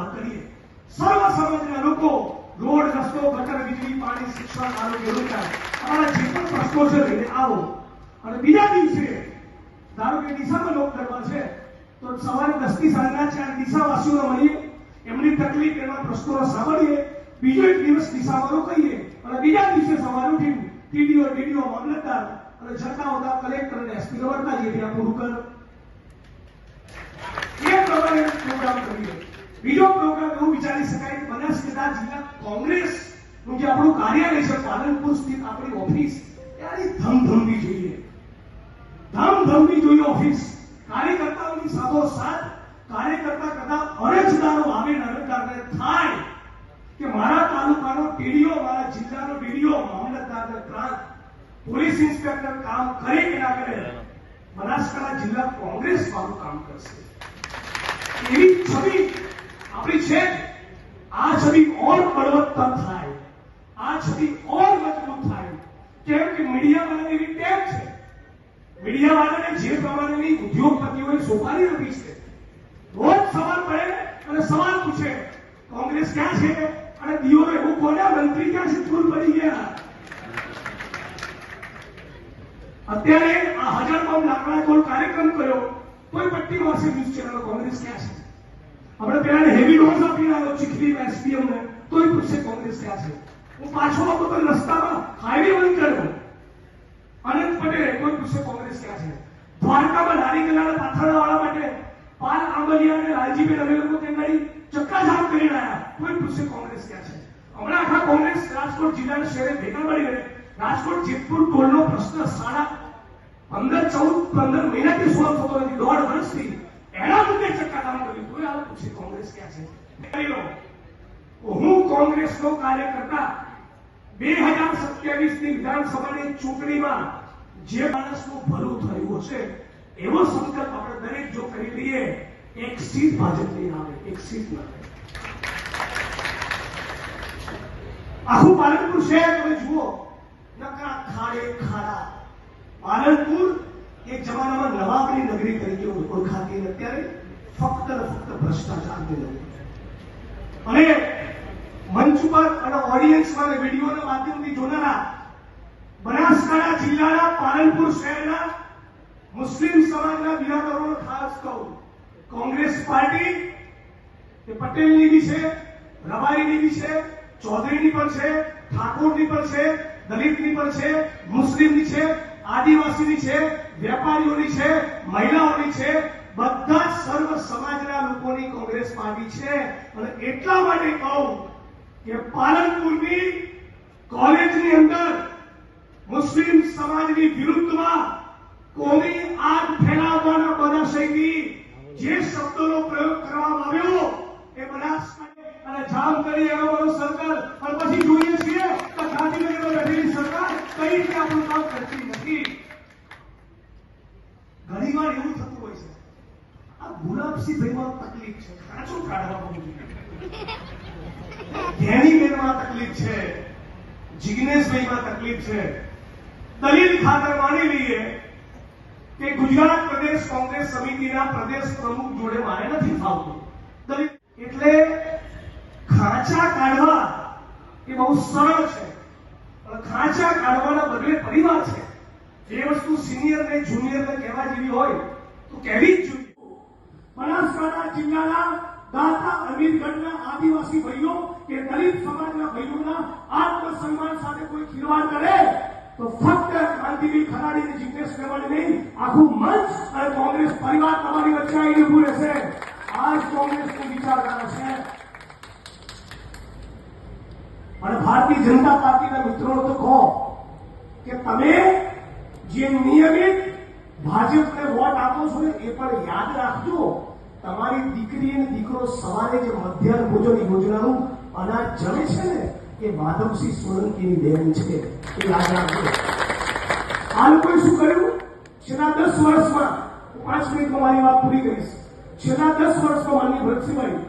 વાત કરીએ. સર્વ સમાજના લોકો રોડ રસ્તો ગટર વીજળી, પાણી, શિક્ષણ, આરોગ્ય, રોજગાર, તમારા જે પણ પ્રશ્નો છે લઈને આવો. અને બીજા દિવસે, ધારો કે ડીસામાં લોક છે, તો સવારે દસથી સાંજના ચાર ડીસાવાસીઓને મળીએ. એમની તકલીફ એમના પ્રશ્નો સાંભળીએ. બીજો એક દિવસ ડીસાવાળો કહીએ. અને બીજા દિવસે સવારે ઉઠીને ટીડીઓ ડીડીઓ મામલતદાર અને જતા હોતા કલેક્ટર અને એસપી વર્તા જે ત્યાં પૂરું કર. એ પ્રમાણે પ્રોગ્રામ કરીએ. બીજો પ્રોગ્રામ એવું વિચારી શકાય કે બનાસકાંઠા જિલ્લા કોંગ્રેસનું જે આપણું કાર્યાલય છે, પાલનપુર સ્થિત આપણી ઓફિસ ત્યારે ધમધમવી જોઈએ. ધમધમવી જોઈએ ઓફિસ. કાર્યકર્તાઓની સાથોસાથ કાર્યકર્તા કરતા અરજદારો આવે અરજદારને થાય કે મારા તાલુકાનો ટીડીઓ, મારા જિલ્લાનો ડીડીઓ, મામલતદારને પ્રાંત પોલીસ ઇન્સ્પેક્ટર કામ કરે કે ના કરે, બનાસકાંઠા જિલ્લા કોંગ્રેસ વાળું કામ કરશે. એવી છબી આપણી છે આ છબી ઓર બળવત્તર થાય, આ છબી ઓર મજબૂત થાય. કેમ કે મીડિયા વાળાને એવી ટેપ છે. મીડિયા વાળાને જે પ્રમાણેની ઉદ્યોગપતિઓએ સોપારી આપી છે, રોજ સવાલ પડે અને સવાલ પૂછે, કોંગ્રેસ ક્યાં છે? અને દિયોરે એવું કોને? મંત્રી ક્યાં છે? ફૂલ પડી ગયા. અત્યારે આ હજાર બોમ્બ લાકડા કોલ કાર્યક્રમ કર્યો કોઈ પટ્ટી મારશે ન્યૂઝ ચેનલ કોંગ્રેસ ક્યાં છે? આપણે પેલા હેવી ડોઝ આપી આવ્યો, ચીખલી એસપીએમ ને, તોય પૂછશે કોંગ્રેસ ક્યાં છે. હું પાછો આવતો તો રસ્તામાં હાઈવે બંધ કર્યો. અનંત પટેલ કોઈ પૂછશે કોંગ્રેસ ક્યાં છે. દ્વારકામાં નારી કલાના પાથરણા વાળા માટે પાલ આંબલિયા અને લાલજીભાઈ અમે લોકો ત્યાં ગાડી ચક્કાજામ કરીને આવ્યા. કોઈ પૂછશે કોંગ્રેસ ક્યાં છે. હમણાં આખા કોંગ્રેસ રાજકોટ જિલ્લાના શહેરે ભેગા મળીને રાજકોટ, જેતપુર, ટોલનો પ્રશ્ન સાડા પંદર ચૌદ, પંદર મહિનાથી સોલ્વ થતો નથી. દોઢ વર્ષથી એના મુદ્દે ચક્કાજામ કર્યું. કોઈ આ પૂછે કોંગ્રેસ ક્યાં છે. હું કોંગ્રેસનો કાર્યકર્તા બે હજાર સત્યાવીસની વિધાનસભાની ચૂંટણીમાં જે માણસનું ભલું થયું હશે, એવો સંકલ્પ આપણે દરેક જો કરી લઈએ, એક સીટ ભાજપની આવે, એક સીટ ના આવે. આખું પાલનપુર શહેર તમે જુઓ, નકરા ખાડે ખાડા. પાલનપુર એક જમાનામાં નવાબની નગરી તરીકે ઓળખાતી અત્યારે ફક્ત ને ફક્ત ભ્રષ્ટાચારની નગરી અને મંચ ઉપર અને ઓડિયન્સમાં અને વિડીયોના માધ્યમથી જોનારા બનાસકાંઠા જિલ્લાના પાલનપુર શહેરના મુસ્લિમ સમાજના બિરાદરોને ખાસ કહું, કોંગ્રેસ પાર્ટી એ પટેલની બી છે, રબારીની બી છે, ચૌધરીની પણ છે, ઠાકોરની પણ છે, દલિતની પણ છે, મુસ્લિમની છે આદિવાસીની છે, વેપારીઓની છે, મહિલાઓની છે, બધા સર્વ સમાજના લોકોની કોંગ્રેસ પાર્ટી છે. અને એટલા માટે કહું કે પાલનપુરની કોલેજની અંદર મુસ્લિમ સમાજની વિરુદ્ધમાં કોમી આગ ફેલાવવાના બનાશયથી જે શબ્દોનો પ્રયોગ કરવામાં આવ્યો એ બનાસકાંઠા અને જામકરી એનો બધો સરકાર અને પછી જોઈએ છીએ કે ગાંધીનગરમાં બેઠેલી સરકાર કઈ રીતે આપણું કામ કરતી નથી ઘણીવાર એવું થતું હોય છે આ ભાઈમાં તકલીફ છે. કાચો કાઢવા જોઈએ ધ્યાનીબેનમાં તકલીફ છે. જિજ્ઞેશભાઈમાં તકલીફ છે. દલીલ ખાતર માની લઈએ કે ગુજરાત પ્રદેશ કોંગ્રેસ સમિતિના પ્રદેશ પ્રમુખ જોડે મારે નથી ફાવતું. દલીલ એટલે ખાંચા કાઢવા એ બહુ સરળ છે. પણ ખાંચા કાઢવાના બદલે પરિવાર છે. જે વસ્તુ સિનિયર ને જુનિયર ને કહેવા જેવી હોય, તો કહેવી જ જોઈએ. બનાસકાંઠા જિલ્લાના દાતા અમીરગઢના આદિવાસી ભાઈઓ કે દલિત સમાજના ભાઈઓના આત્મસન્માન સાથે કોઈ ખીલવાડ કરે, તો ફક્ત ક્રાંતિવીર ખરાડી જીગ્નેશ મેવાણી નહીં, આખું મંચ અને કોંગ્રેસ પરિવાર તમારી વચ્ચે આવીને ઉભું રહેશે. આ જ કોંગ્રેસની વિચારધારા છે. અને ભારતીય જનતા પાર્ટીના મિત્રો તો કહો કે તમે જે નિયમિત ભાજપને વોટ આપો છો ને, એ પણ યાદ રાખજો. તમારી દીકરી અને દીકરો સવારે જે મધ્યાહન ભોજન યોજનાનું અનાજ જમે છે ને, એ માધવસિંહ સોલંકીની દેન છે, એ યાદ રાખજો આ શું કર્યું? છેલ્લા દસ વર્ષમાં પાંચ મિનિટમાં મારી વાત પૂરી કરીશ. છેલ્લા દસ વર્ષમાં માનની ભરતસિંહભાઈ